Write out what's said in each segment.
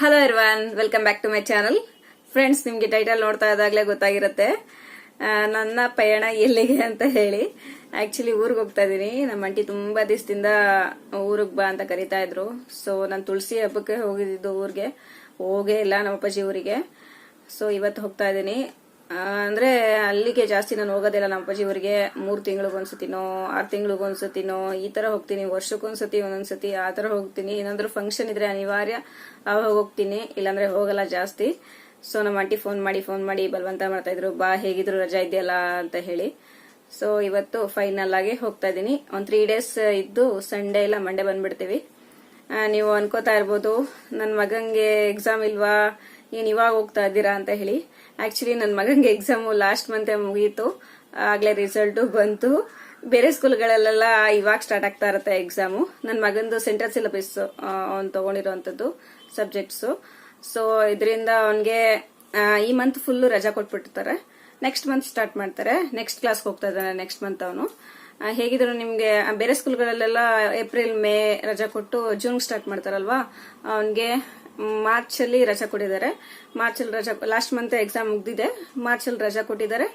Hello everyone welcome back to my channel friends ನಿಮ್ಗೆ title ನೋಡ್ತಾ ಇದ್ದಾಗಲೇ ಗೊತ್ತಾಗಿರುತ್ತೆ. ನನ್ನ ಪಯಣ ಎಲ್ಲಿಗೆ ಅಂತ ಹೇಳಿ. ಆಕ್ಚುಲಿ ಊರಿಗೆ ಹೋಗ್ತಾ ಇದ್ದೀನಿ ನಮ್ಮ ಅಂಟಿ ತುಂಬಾ ದಿವಸದಿಂದ ಊರಿಗೆ ಬಾ ಅಂತ ಕರಿತಾ ಇದ್ರು. ಸೊ ನಾನು ತುಳಸಿ ಹಬ್ಬಕ್ಕೆ ಹೋಗಿದ್ದು ಊರಿಗೆ. ಹೋಗೇ ಇಲ್ಲ ನಮ್ಮ ಅಪ್ಪಾಜಿ ಊರಿಗೆ. ಸೊ ಇವತ್ತು ಹೋಗ್ತಾ ಇದ್ದೀನಿ ಅಂದ್ರೆ ಅಲ್ಲಿಗೆ ಜಾಸ್ತಿ ನಾನು ಹೋಗೋದಿಲ್ಲ ನಮ್ಮ ಅಪ್ಪಾಜಿ ಊರಿಗೆ ಮೂರ್ ತಿಂಗಳಿಗೊಂದ್ಸತಿನೋ ಆರ್ ತಿಂಗಳಿಗೊಂದ್ಸತಿನೋ ಈ ತರ ಹೋಗ್ತೀನಿ. ವರ್ಷಕ್ಕೊಂದ್ಸತಿ ಒಂದೊಂದ್ಸತಿ ಆ ತರ ಹೋಗ್ತೀನಿ. ಏನಾದ್ರು ಫಂಕ್ಷನ್ ಇದ್ರೆ ಅನಿವಾರ್ಯ, ಅವಾಗ ಹೋಗ್ತೀನಿ. ಇಲ್ಲಾಂದ್ರೆ ಹೋಗಲ್ಲ ಜಾಸ್ತಿ. ಸೊ ನಮ್ಮ ಆಂಟಿ ಫೋನ್ ಮಾಡಿ ಫೋನ್ ಮಾಡಿ, ಬಲವಂತ ಮಾಡ್ತಾ ಇದ್ರು. ಬಾ, ಹೇಗಿದ್ರು ರಜಾ ಇದೆಯಲ್ಲ ಅಂತ ಹೇಳಿ. ಸೊ ಇವತ್ತು ಫೈನಲ್ ಆಗಿ ಹೋಗ್ತಾ ಇದ್ದೀನಿ. ಒಂದ್ ತ್ರೀ ಡೇಸ್ ಇದ್ದು ಸಂಡೇ ಇಲ್ಲ ಮಂಡೇ ಬಂದ್ಬಿಡ್ತೀವಿ. ನೀವು ಅನ್ಕೋತಾ ಇರ್ಬೋದು. ನನ್ನ ಮಗಂಗೆ ಎಕ್ಸಾಮ್ ಇಲ್ವಾ? ಏನ್ ಇವಾಗ ಹೋಗ್ತಾ ಇದ್ದೀರಾ ಅಂತ ಹೇಳಿ. ಆಕ್ಚುಲಿ ನನ್ನ ಮಗನಿಗೆ ಎಕ್ಸಾಮು ಲಾಸ್ಟ್ ಮಂತೆ ಮುಗೀತು. ಆಗ್ಲೇ ರಿಸಲ್ಟ್ ಬಂತು. ಬೇರೆ ಸ್ಕೂಲ್ಗಳಲ್ಲೆಲ್ಲ ಇವಾಗ ಸ್ಟಾರ್ಟ್ ಆಗ್ತಾ ಇರುತ್ತೆ ಎಕ್ಸಾಮು ನನ್ನ ಮಗಂದು ಸೆಂಟ್ರಲ್ ಸಿಲಬಸ್ ಅವ್ನು ತೊಗೊಂಡಿರೋವಂಥದ್ದು ಸಬ್ಜೆಕ್ಟ್ಸು ಸೊ ಇದರಿಂದ ಅವನಿಗೆ ಈ ಮಂತ್ ಫುಲ್ ರಜಾ ಕೊಟ್ಬಿಟ್ಟಿರ್ತಾರೆ. ನೆಕ್ಸ್ಟ್ ಮಂತ್ ಸ್ಟಾರ್ಟ್ ಮಾಡ್ತಾರೆ. ನೆಕ್ಸ್ಟ್ ಕ್ಲಾಸ್ಗೆ ಹೋಗ್ತಾ ಇದ್ದಾನೆ ನೆಕ್ಸ್ಟ್ ಮಂತ್ ಅವನು. ಹೇಗಿದ್ರು ನಿಮಗೆ ಬೇರೆ ಸ್ಕೂಲ್ಗಳಲ್ಲೆಲ್ಲ ಏಪ್ರಿಲ್ ಮೇ ರಜಾ ಕೊಟ್ಟು ಜೂನ್ ಸ್ಟಾರ್ಟ್ ಮಾಡ್ತಾರಲ್ವಾ? ಅವನಿಗೆ ಮಾರ್ಚ್ ಅಲ್ಲಿ ರಜಾ ಕೊಟ್ಟಿದ್ದಾರೆ. ಮಾರ್ಚ್ ಅಲ್ಲಿ ರಜಾ ಲಾಸ್ಟ್ ಮಂತ್ ಎಕ್ಸಾಮ್ ಮುಗ್ದಿದೆ. ಮಾರ್ಚ್ ಅಲ್ಲಿ ರಜಾ ಕೊಟ್ಟಿದ್ದಾರೆ.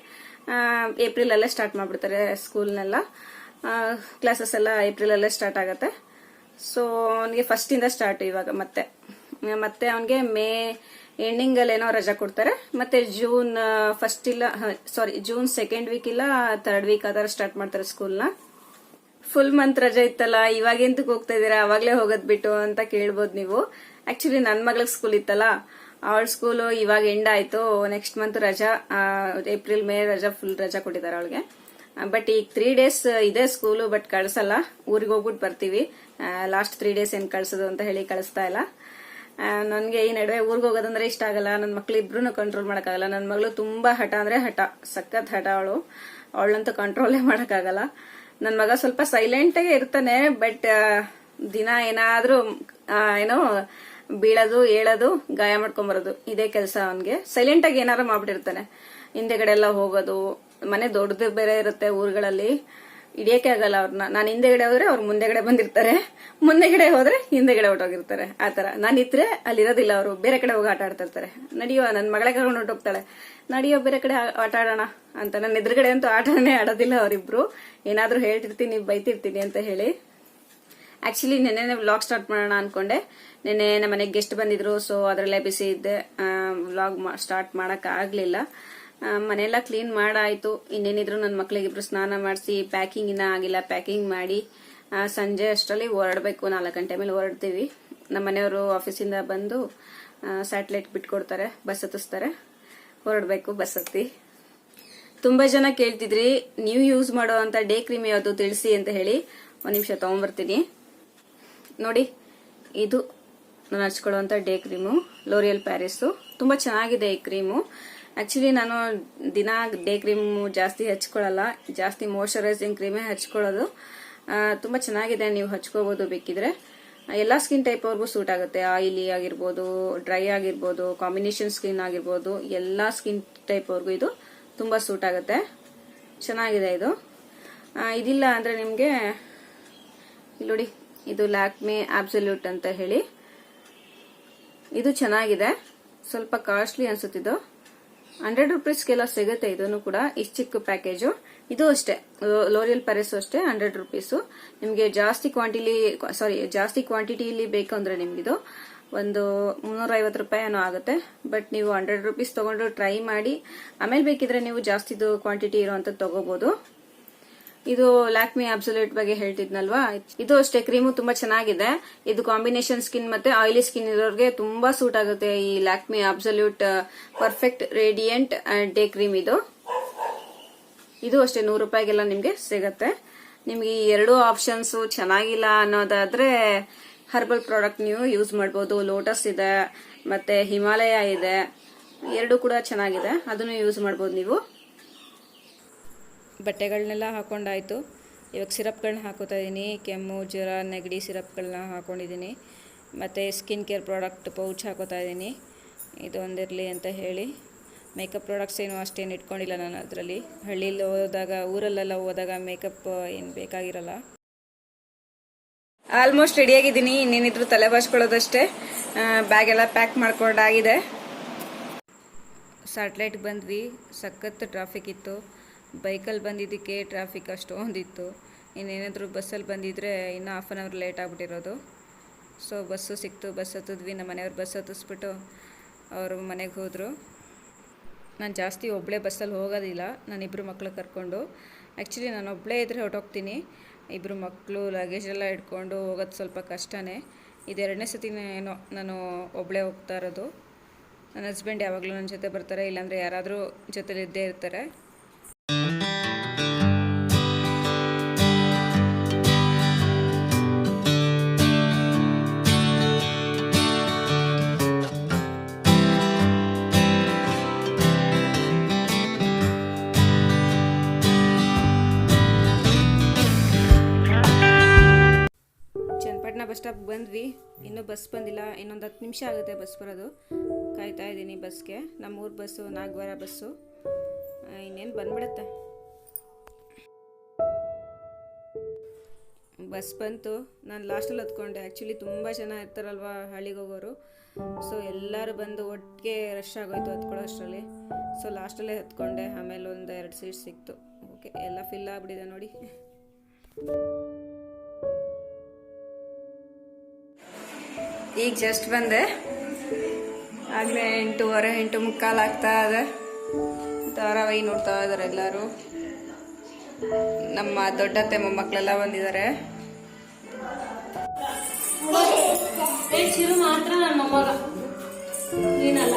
ಏಪ್ರಿಲ್ ಅಲ್ಲೇ ಸ್ಟಾರ್ಟ್ ಮಾಡ್ಬಿಡ್ತಾರೆ ಸ್ಕೂಲ್ನೆಲ್ಲ ಕ್ಲಾಸಸ್ ಎಲ್ಲ ಏಪ್ರಿಲ್ ಅಲ್ಲೇ ಸ್ಟಾರ್ಟ್ ಆಗತ್ತೆ. ಸೊ ಅವನಿಗೆ ಫಸ್ಟ್ ಇಂದ ಸ್ಟಾರ್ಟ್ ಇವಾಗ ಮತ್ತೆ. ಮತ್ತೆ ಅವನಿಗೆ ಮೇ ಎಂಡಿಂಗ್ ಅಲ್ಲಿ ಏನೋ ರಜಾ ಕೊಡ್ತಾರೆ. ಮತ್ತೆ ಜೂನ್ ಫಸ್ಟ್ ಇಲ್ಲ ಸಾರಿ ಜೂನ್ ಸೆಕೆಂಡ್ ವೀಕ್ ಇಲ್ಲ ಥರ್ಡ್ ವೀಕ್ ಆತರ ಸ್ಟಾರ್ಟ್ ಮಾಡ್ತಾರೆ ಸ್ಕೂಲ್ನ ಫುಲ್ ಮಂತ್ ರಜೆ ಇತ್ತಲ್ಲ, ಇವಾಗ ಎಂತಕ್ ಹೋಗ್ತಾ ಇದೀರಾ ಅವಾಗ್ಲೇ ಹೋಗೋದ್ ಬಿಟ್ಟು ಅಂತ ಕೇಳ್ಬೋದು ನೀವು. ಆಕ್ಚುಲಿ ನನ್ ಮಗಳಿಗೆ ಸ್ಕೂಲ್ ಇತ್ತಲ್ಲ, ಅವಳ ಸ್ಕೂಲು ಇವಾಗ ಎಂಡ್ ಆಯ್ತು. ನೆಕ್ಸ್ಟ್ ಮಂತ್ ರಜಾ ಏಪ್ರಿಲ್ ಮೇ ರಜಾ ಫುಲ್ ರಜಾ ಕೊಟ್ಟಿದ್ದಾರೆ ಅವಳಿಗೆ. ಬಟ್ ಈಗ ತ್ರೀ ಡೇಸ್ ಇದೆ ಸ್ಕೂಲು ಬಟ್ ಕಳ್ಸಲ್ಲ. ಊರಿಗೆ ಹೋಗ್ಬಿಟ್ಟು ಬರ್ತೀವಿ. ಲಾಸ್ಟ್ ತ್ರೀ ಡೇಸ್ ಏನ್ ಕಳ್ಸೋದು ಅಂತ ಹೇಳಿ ಕಳಿಸ್ತಾ ಇಲ್ಲ. ನನಗೆ ಈ ನಡುವೆ ಊರಿಗೆ ಹೋಗೋದಂದ್ರೆ ಇಷ್ಟ ಆಗಲ್ಲ. ನನ್ನ ಮಕ್ಳು ಇಬ್ರು ಕಂಟ್ರೋಲ್ ಮಾಡೋಕ್ಕಾಗಲ್ಲ. ನನ್ನ ಮಗಳು ತುಂಬಾ ಹಠ ಅಂದ್ರೆ ಹಠ. ಸಖತ್ ಹಠ ಅವಳು. ಅವಳಂತೂ ಕಂಟ್ರೋಲೇ ಮಾಡೋಕ್ಕಾಗಲ್ಲ. ನನ್ನ ಮಗ ಸ್ವಲ್ಪ ಸೈಲೆಂಟ್ ಆಗಿ ಇರ್ತಾನೆ ಬಟ್ ದಿನ ಏನಾದ್ರೂ ಏನೋ ಬೀಳೋದು, ಹೇಳೋದು, ಗಾಯ ಮಾಡ್ಕೊಂಬರೋದು, ಇದೇ ಕೆಲಸ ಅವನ್ಗೆ. ಸೈಲೆಂಟ್ ಆಗಿ ಏನಾರು ಮಾಡ್ಬಿಟ್ಟಿರ್ತಾನೆ. ಹಿಂದೆಗಡೆ ಎಲ್ಲ ಹೋಗೋದು, ಮನೆ ದೊಡ್ಡದು ಬೇರೆ ಇರುತ್ತೆ ಊರುಗಳಲ್ಲಿ. ಹಿಡಿಯಕ್ಕೆ ಆಗಲ್ಲ ಅವ್ರನ್ನ ನಾನು ಹಿಂದೆಗಡೆ ಹೋದ್ರೆ ಅವ್ರು ಮುಂದೆಗಡೆ ಬಂದಿರ್ತಾರೆ. ಮುಂದೆಗಡೆ ಹೋದ್ರೆ ಹಿಂದೆಗಡೆ ಹೊಟ್ಟೋಗಿರ್ತಾರೆ ಆತರ ನಾನು ಇದ್ರೆ ಅಲ್ಲಿರೋದಿಲ್ಲ ಅವರು. ಬೇರೆ ಕಡೆ ಹೋಗಿ ಆಟ ಆಡ್ತಿರ್ತಾರೆ ನಡೆಯೋ ನನ್ನ ಮಗಳ ಕರ್ಕೊಂಡು ಹೊಟ್ಟೋಗ್ತಾಳೆ ನಡಿಯೋ ಬೇರೆ ಕಡೆ ಆ- ಆಟ ಆಡೋಣ ಅಂತ. ನನ್ನ ಎದುರುಗಡೆ ಅಂತೂ ಆಟನೇ ಆಡೋದಿಲ್ಲ ಅವರಿಬ್ರು. ಏನಾದರೂ ಹೇಳ್ತಿರ್ತೀನಿ ಬೈತಿರ್ತೀನಿ ಅಂತ ಹೇಳಿ. ಆಕ್ಚುಲಿ ನೆನ್ನೆ ವ್ಲಾಗ್ ಸ್ಟಾರ್ಟ್ ಮಾಡೋಣ ಅನ್ಕೊಂಡೆ. ನೆನ್ನೆ ನಮ್ಮ ಮನೆಗೆ ಗೆಸ್ಟ್ ಬಂದಿದ್ರು ಸೊ ಅದರಲ್ಲೇ ಬಿಸಿ ಇದ್ದೆ. ವ್ಲಾಗ್ ಸ್ಟಾರ್ಟ್ ಮಾಡಕ್ ಆಗ್ಲಿಲ್ಲ. ಆ, ಮನೆಯೆಲ್ಲ ಕ್ಲೀನ್ ಮಾಡಾಯ್ತು. ಇನ್ನೇನಿದ್ರು ನನ್ನ ಮಕ್ಳಿಗಿಬ್ರು ಸ್ನಾನ ಮಾಡಿಸಿ ಪ್ಯಾಕಿಂಗ್ ಇನ್ನ ಆಗಿಲ್ಲ. ಪ್ಯಾಕಿಂಗ್ ಮಾಡಿ ಸಂಜೆ ಅಷ್ಟರಲ್ಲಿ ಹೊರಡ್ಬೇಕು. ನಾಲ್ಕು ಗಂಟೆ ಮೇಲೆ ಹೊರಡ್ತೀವಿ. ನಮ್ಮ ಮನೆಯವರು ಆಫೀಸಿಂದ ಬಂದು ಸ್ಯಾಟಲೈಟ್ ಬಿಟ್ಕೊಡ್ತಾರೆ ಬಸ್ ಹತ್ತಿಸ್ತಾರೆ. ಹೊರಡ್ಬೇಕು ಬಸ್ ಹತ್ತಿ. ತುಂಬ ಜನ ಕೇಳ್ತಿದ್ರಿ, ನೀವು ಯೂಸ್ ಮಾಡುವಂಥ ಡೇ ಕ್ರೀಮ್ ಯಾವುದು ತಿಳಿಸಿ ಅಂತ ಹೇಳಿ. ಒಂದು ನಿಮಿಷ ತಗೊಂಡ್ಬರ್ತೀನಿ ನೋಡಿ, ಇದು ನಾನು ಹಚ್ಕೊಳ್ಳುವಂಥ ಡೇ ಕ್ರೀಮು ಲೋರಿಯಲ್ ಪ್ಯಾರಿಸು ತುಂಬಾ ಚೆನ್ನಾಗಿದೆ ಈ ಕ್ರೀಮು ಆಕ್ಚುಲಿ ನಾನು ದಿನ ಡೇ ಕ್ರೀಮ್ ಜಾಸ್ತಿ ಹಚ್ಕೊಳ್ಳಲ್ಲ. ಜಾಸ್ತಿ ಮಾಯಶ್ಚರೈಸಿಂಗ್ ಕ್ರೀಮೇ ಹಚ್ಕೊಳ್ಳೋದು. ತುಂಬಾ ಚೆನ್ನಾಗಿದೆ. ನೀವು ಹಚ್ಕೋಬಹುದು ಬೇಕಿದ್ರೆ. ಎಲ್ಲಾ ಸ್ಕಿನ್ ಟೈಪ್ ಅವ್ರಿಗೂ ಸೂಟ್ ಆಗುತ್ತೆ. ಆಯಿಲಿ ಆಗಿರ್ಬೋದು ಡ್ರೈ ಆಗಿರ್ಬೋದು ಕಾಂಬಿನೇಷನ್ ಸ್ಕಿನ್ ಆಗಿರ್ಬೋದು, ಎಲ್ಲಾ ಸ್ಕಿನ್ ಟೈಪ್ ಅವ್ರಿಗೂ ಇದು ತುಂಬಾ ಸೂಟ್ ಆಗುತ್ತೆ. ಚೆನ್ನಾಗಿದೆ ಇದು. ಇದಿಲ್ಲ ಅಂದ್ರೆ ನಿಮ್ಗೆ ನೋಡಿ, ಇದು ಲ್ಯಾಕ್ಮೆ ಆಬ್ಸಲ್ಯೂಟ್ ಅಂತ ಹೇಳಿ. ಇದು ಚೆನ್ನಾಗಿದೆ. ಸ್ವಲ್ಪ ಕಾಸ್ಟ್ಲಿ ಅನ್ಸುತ್ತಿದ್ದು ಹಂಡ್ರೆಡ್ ರುಪೀಸ್ಗೆಲ್ಲ ಸಿಗುತ್ತೆ ಇದನ್ನು ಕೂಡ. ಇಷ್ಟು ಚಿಕ್ಕ ಪ್ಯಾಕೇಜು ಇದು ಅಷ್ಟೇ. ಲೋರಿಯಲ್ ಪ್ಯಾರಿಸ್ ಅಷ್ಟೇ, ಹಂಡ್ರೆಡ್ ರುಪೀಸು. ನಿಮಗೆ ಜಾಸ್ತಿ ಕ್ವಾಂಟಿಲಿ ಸಾರಿ ಜಾಸ್ತಿ ಕ್ವಾಂಟಿಟಿಲಿ ಬೇಕು ಅಂದರೆ ನಿಮಗಿದು ಒಂದು ಮುನ್ನೂರೈವತ್ತು ರೂಪಾಯಿ ಏನೋ ಆಗುತ್ತೆ. ಬಟ್ ನೀವು ಹಂಡ್ರೆಡ್ ರುಪೀಸ್ ತಗೊಂಡು ಟ್ರೈ ಮಾಡಿ. ಆಮೇಲೆ ಬೇಕಿದ್ರೆ ನೀವು ಜಾಸ್ತಿದು ಕ್ವಾಂಟಿಟಿ ಇರೋವಂಥದ್ದು ತಗೋಬಹುದು ಇದು ಲ್ಯಾಕ್ಮಿ ಅಬ್ಸೊಲ್ಯೂಟ್ ಬಗ್ಗೆ ಹೇಳ್ತಿದ್ನಲ್ವಾ? ಇದು ಅಷ್ಟೇ, ಕ್ರೀಮು ತುಂಬಾ ಚೆನ್ನಾಗಿದೆ. ಇದು ಕಾಂಬಿನೇಷನ್ ಸ್ಕಿನ್ ಮತ್ತೆ ಆಯಿಲಿ ಸ್ಕಿನ್ ಇರೋರಿಗೆ ತುಂಬಾ ಸೂಟ್ ಆಗುತ್ತೆ ಈ Lakme absolute perfect, radiant day cream ಇದು. ಇದು ಅಷ್ಟೇ, ನೂರು ರೂಪಾಯಿಗೆಲ್ಲ ನಿಮ್ಗೆ ಸಿಗತ್ತೆ. ನಿಮ್ಗೆ ಈ ಎರಡು ಆಪ್ಷನ್ಸ್ ಚೆನ್ನಾಗಿಲ್ಲ ಅನ್ನೋದಾದ್ರೆ ಹರ್ಬಲ್ ಪ್ರಾಡಕ್ಟ್ ನೀವು ಯೂಸ್ ಮಾಡ್ಬೋದು. ಲೋಟಸ್ ಇದೆ, ಮತ್ತೆ ಹಿಮಾಲಯ ಇದೆ, ಎರಡು ಕೂಡ ಚೆನ್ನಾಗಿದೆ. ಅದನ್ನು ಯೂಸ್ ಮಾಡ್ಬೋದು ನೀವು. ಬಟ್ಟೆಗಳನ್ನೆಲ್ಲ ಹಾಕ್ಕೊಂಡಾಯಿತು ಇವಾಗ ಸಿರಪ್ಗಳನ್ನ ಹಾಕೋತಾ ಇದ್ದೀನಿ ಕೆಮ್ಮು, ಜ್ವರ, ನೆಗಡಿ ಸಿರಪ್ಗಳನ್ನ ಹಾಕ್ಕೊಂಡಿದ್ದೀನಿ ಮತ್ತು ಸ್ಕಿನ್ ಕೇರ್ ಪ್ರಾಡಕ್ಟ್ ಪೌಚ್ ಹಾಕೋತಾ ಇದ್ದೀನಿ ಇದು ಒಂದಿರಲಿ ಅಂತ ಹೇಳಿ. ಮೇಕಪ್ ಪ್ರಾಡಕ್ಟ್ಸ್ ಏನು ಅಷ್ಟೇನು ಇಟ್ಕೊಂಡಿಲ್ಲ ನಾನು ಅದರಲ್ಲಿ. ಹಳ್ಳಿಲಿ ಹೋದಾಗ, ಊರಲ್ಲೆಲ್ಲ ಹೋದಾಗ ಮೇಕಪ್ ಏನು ಬೇಕಾಗಿರಲ್ಲ. ಆಲ್ಮೋಸ್ಟ್ ರೆಡಿಯಾಗಿದ್ದೀನಿ ಇನ್ನೇನಿದ್ರು ತಲೆ ಬಾಚ್ಕೊಳ್ಳೋದಷ್ಟೇ. ಬ್ಯಾಗ್ ಎಲ್ಲ ಪ್ಯಾಕ್ ಮಾಡ್ಕೊಂಡಾಗಿದೆ. ಸ್ಯಾಟ್ಲೈಟ್ಗೆ ಬಂದ್ವಿ. ಸಖತ್ ಟ್ರಾಫಿಕ್ ಇತ್ತು. ಬೈಕಲ್ಲಿ ಬಂದಿದ್ದಕ್ಕೆ ಟ್ರಾಫಿಕ್ ಅಷ್ಟೊಂದಿತ್ತು ಇನ್ನೇನಾದರೂ ಬಸ್ಸಲ್ಲಿ ಬಂದಿದ್ದರೆ ಇನ್ನೂ ಹಾಫ್ ಆನ್ ಅವರ್ ಲೇಟ್ ಆಗಿಬಿಟ್ಟಿರೋದು. ಸೊ ಬಸ್ಸು ಸಿಕ್ತು ಬಸ್ ಹತ್ತಿದ್ವಿ, ನಮ್ಮ ಮನೆಯವ್ರು ಬಸ್ ಹತ್ತಿಸ್ಬಿಟ್ಟು ಅವರು ಮನೆಗೆ ಹೋದರು. ನಾನು ಜಾಸ್ತಿ ಒಬ್ಬಳೇ ಬಸ್ಸಲ್ಲಿ ಹೋಗೋದಿಲ್ಲ ನಾನು ಇಬ್ಬರು ಮಕ್ಕಳು ಕರ್ಕೊಂಡು. ಆ್ಯಕ್ಚುಲಿ ನಾನು ಒಬ್ಬಳೇ ಇದ್ದರೆ ಹೊರಟೋಗ್ತೀನಿ. ಇಬ್ಬರು ಮಕ್ಕಳು ಲಗೇಜ್ ಎಲ್ಲ ಇಟ್ಕೊಂಡು ಹೋಗೋದು ಸ್ವಲ್ಪ ಕಷ್ಟನೇ. ಇದೆರಡನೇ ಸತಿ ಏನೋ ನಾನು ಒಬ್ಬಳೇ ಹೋಗ್ತಾ ಇರೋದು. ನನ್ನ ಹಸ್ಬೆಂಡ್ ಯಾವಾಗಲೂ ನನ್ನ ಜೊತೆ ಬರ್ತಾರೆ, ಇಲ್ಲಾಂದರೆ ಯಾರಾದರೂ ಜೊತೆಲಿದ್ದೇ ಇರ್ತಾರೆ. ಬಂದ್ವಿ. ಇನ್ನೂ ಬಸ್ ಬಂದಿಲ್ಲ. ಇನ್ನೊಂದು ಹತ್ತು ನಿಮಿಷ ಆಗುತ್ತೆ ಬಸ್ ಬರೋದು. ಕಾಯ್ತಾ ಇದ್ದೀನಿ ಬಸ್ಗೆ. ನಮ್ಮೂರು ಬಸ್ಸು, ನಾಗವಾರ ಬಸ್ಸು. ಇನ್ನೇನು ಬಂದ್ಬಿಡುತ್ತೆ. ಬಸ್ ಬಂತು. ನಾನು ಲಾಸ್ಟಲ್ಲಿ ಹತ್ಕೊಂಡೆ. ಆ್ಯಕ್ಚುಲಿ ತುಂಬ ಜನ ಇರ್ತಾರಲ್ವ ಹಳ್ಳಿಗೆ ಹೋಗೋರು. ಸೊ ಎಲ್ಲರೂ ಬಂದು ಒಟ್ಟಿಗೆ ರಶ್ ಆಗೋಯ್ತು ಹತ್ಕೊಳ್ಳೋ ಅಷ್ಟರಲ್ಲಿ. ಸೊ ಲಾಸ್ಟಲ್ಲೇ ಹತ್ಕೊಂಡೆ. ಆಮೇಲೆ ಒಂದು ಎರಡು ಸೀಟ್ ಸಿಕ್ತು. ಓಕೆ, ಎಲ್ಲ ಫಿಲ್ ಆಗಿಬಿಟ್ಟಿದೆ ನೋಡಿ. ಈಗ ಜಸ್ಟ್ ಬಂದೆ. ಆಗಲೇ ಎಂಟೂವರೆ ಎಂಟು ಮುಕ್ಕಾಲು ಆಗ್ತಾ ಇದೆ. ಧಾರಾವಾಹಿ ನೋಡ್ತಾ ಇದ್ದಾರೆ ಎಲ್ಲರೂ. ನಮ್ಮ ದೊಡ್ಡತ್ತೆ ಮೊಮ್ಮಕ್ಕಳೆಲ್ಲ ಬಂದಿದ್ದಾರೆ. ಮಾತ್ರ ನನ್ನ ಮೊಮ್ಮಗ. ನೀನಲ್ಲ.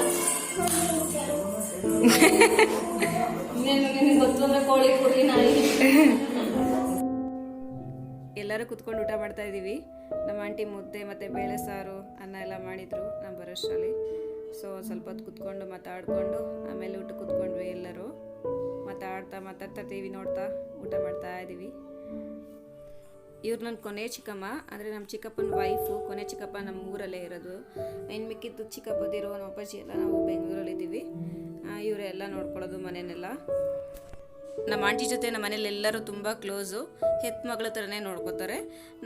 ಎಲ್ಲರೂ ಕುತ್ಕೊಂಡು ಊಟ ಮಾಡ್ತಾ ಇದ್ದೀವಿ ನಮ್ಮ ಆಂಟಿ ಮುದ್ದೆ ಮತ್ತು ಬೇಳೆ ಸಾರು ಅನ್ನ ಎಲ್ಲ ಮಾಡಿದರು ನಮ್ಮ ಬರೋಷ್ಟರಲ್ಲಿ. ಸೊ ಸ್ವಲ್ಪ ಹೊತ್ತು ಕುತ್ಕೊಂಡು ಮಾತಾಡಿಕೊಂಡು, ಆಮೇಲೆ ಊಟ ಕುತ್ಕೊಂಡ್ವಿ ಎಲ್ಲರೂ. ಮಾತಾಡ್ತಾ ಮಾತಾಡ್ತಾ ಟಿ ವಿ ನೋಡ್ತಾ ಊಟ ಮಾಡ್ತಾ ಇದ್ದೀವಿ. ಇವ್ರು ನನ್ನ ಕೊನೆ ಚಿಕ್ಕಮ್ಮ ಅಂದರೆ ನಮ್ಮ ಚಿಕ್ಕಪ್ಪನ ವೈಫು ಕೊನೆ ಚಿಕ್ಕಪ್ಪ ನಮ್ಮ ಊರಲ್ಲೇ ಇರೋದು. ಇನ್ನು ಮಿಕ್ಕಿದ್ದು ಚಿಕ್ಕಪ್ಪದಿರೋ ನಮ್ಮ ಅಪ್ಪಾಜಿ ಎಲ್ಲ ನಾವು ಬೆಂಗಳೂರಲ್ಲಿದ್ದೀವಿ. ಇವರೆಲ್ಲ ನೋಡ್ಕೊಳ್ಳೋದು ಮನೆಯನ್ನೆಲ್ಲ ನಮ್ಮ ಆಂಟಿ ಜೊತೆ ನಮ್ಮ ಮನೇಲಿ ಎಲ್ಲರೂ ತುಂಬ ಕ್ಲೋಸು ಹೆತ್ ಮಗಳ ಥರನೇ ನೋಡ್ಕೋತಾರೆ.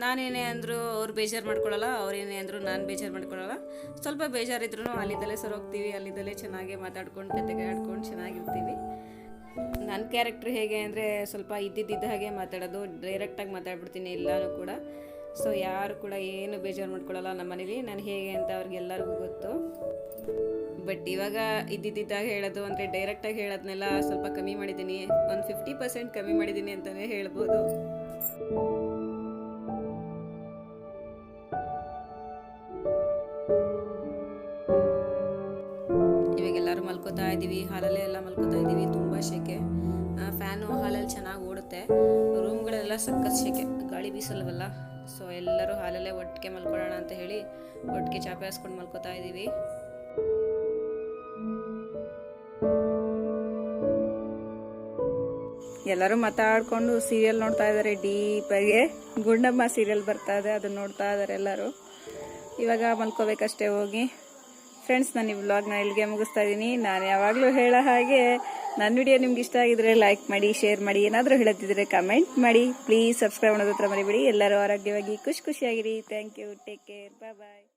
ನಾನೇನೇ ಅಂದರೂ ಅವ್ರು ಬೇಜಾರು ಮಾಡ್ಕೊಳ್ಳಲ್ಲ ಅವ್ರೇನೇ ಅಂದರೂ ನಾನು ಬೇಜಾರು ಮಾಡ್ಕೊಳ್ಳಲ್ಲ ಸ್ವಲ್ಪ ಬೇಜಾರಿದ್ರು ಅಲ್ಲಿದ್ದಲ್ಲೇ ಸರ್ ಹೋಗ್ತೀವಿ ಅಲ್ಲಿದ್ದಲ್ಲೇ ಚೆನ್ನಾಗಿ ಮಾತಾಡ್ಕೊಂಡು ಕತೆಗೆ ಆಡ್ಕೊಂಡು ಚೆನ್ನಾಗಿರ್ತೀವಿ. ನನ್ನ ಕ್ಯಾರೆಕ್ಟ್ರ್ ಹೇಗೆ ಅಂದರೆ ಸ್ವಲ್ಪ ಇದ್ದಿದ್ದ ಹಾಗೆ ಮಾತಾಡೋದು ಡೈರೆಕ್ಟಾಗಿ ಮಾತಾಡ್ಬಿಡ್ತೀನಿ ಎಲ್ಲರೂ ಕೂಡ. ಸೊ ಯಾರು ಕೂಡ ಏನು ಬೇಜಾರು ಮಾಡ್ಕೊಳ್ಳಲ್ಲ ನಮ್ಮ ಮನೇಲಿ. ನಾನು ಹೇಗೆ ಅಂತ ಅವ್ರಿಗೆಲ್ಲರಿಗೂ ಗೊತ್ತು. ಬಟ್ ಇವಾಗ ಇದ್ದಿದ್ದಾಗ ಹೇಳೋದು ಅಂದರೆ ಡೈರೆಕ್ಟಾಗಿ ಹೇಳೋದನ್ನೆಲ್ಲ ಸ್ವಲ್ಪ ಕಮ್ಮಿ ಮಾಡಿದ್ದೀನಿ. ಒಂದು ಫಿಫ್ಟಿ ಪರ್ಸೆಂಟ್ ಕಮ್ಮಿ ಮಾಡಿದ್ದೀನಿ ಅಂತಲೇ ಹೇಳ್ಬೋದು. ಇವಾಗೆಲ್ಲರೂ ಮಲ್ಕೋತಾ ಇದ್ದೀವಿ ಹಾಲಲ್ಲೇ ಎಲ್ಲ ಮಲ್ಕೋತಾ ಇದ್ದೀವಿ ತುಂಬ ಶೆಕೆ. ಫ್ಯಾನು ಹಾಲಲ್ಲಿ ಚೆನ್ನಾಗಿ ಓಡುತ್ತೆ. ರೂಮ್ಗಳೆಲ್ಲ ಸಖತ್ ಶೆಕೆ. ಗಾಳಿ ಬೀಸಲ್ವಲ್ಲ? ಸೊ ಎಲ್ಲರೂ ಹಾಲಲ್ಲೇ ಒಟ್ಟಿಗೆ ಮಲ್ಕೊಳ್ಳೋಣ ಅಂತ ಹೇಳಿ ಒಟ್ಟಿಗೆ ಚಾಪೆ ಹಾಸ್ಕೊಂಡು ಮಲ್ಕೋತಾ ಇದ್ದೀವಿ ಎಲ್ಲರೂ ಮಾತಾಡ್ಕೊಂಡು ಸೀರಿಯಲ್ ನೋಡ್ತಾ ಇದ್ದಾರೆ ಆಗಿ. ಗುಂಡಮ್ಮ ಸೀರಿಯಲ್ ಬರ್ತಾ ಇದೆ, ಅದನ್ನ ನೋಡ್ತಾ ಇದ್ದಾರೆ ಎಲ್ಲರೂ. ಇವಾಗ ಮಲ್ಕೋಬೇಕಷ್ಟೇ ಹೋಗಿ. ಫ್ರೆಂಡ್ಸ್ ನಾನು ಈ ವ್ಲಾಗ್ನ ಇಲ್ಲಿಗೆ ಮುಗಿಸ್ತಾ ಇದ್ದೀನಿ ನಾನು ಯಾವಾಗಲೂ ಹೇಳೋ ಹಾಗೆ ನನ್ನ ವಿಡಿಯೋ ನಿಮ್ಗೆ ಇಷ್ಟ ಆಗಿದ್ರೆ ಲೈಕ್ ಮಾಡಿ ಶೇರ್ ಮಾಡಿ, ಏನಾದರೂ ಹೇಳತ್ತಿದ್ರೆ ಕಮೆಂಟ್ ಮಾಡಿ. ಪ್ಲೀಸ್ ಸಬ್ಸ್ಕ್ರೈಬ್ ಮಾಡೋದ್ರ ಹತ್ರ ಮರಿಬೇಡಿ. ಎಲ್ಲರೂ ಆರೋಗ್ಯವಾಗಿ, ಖುಷಿ ಖುಷಿಯಾಗಿರಿ. Thank you take care bye bye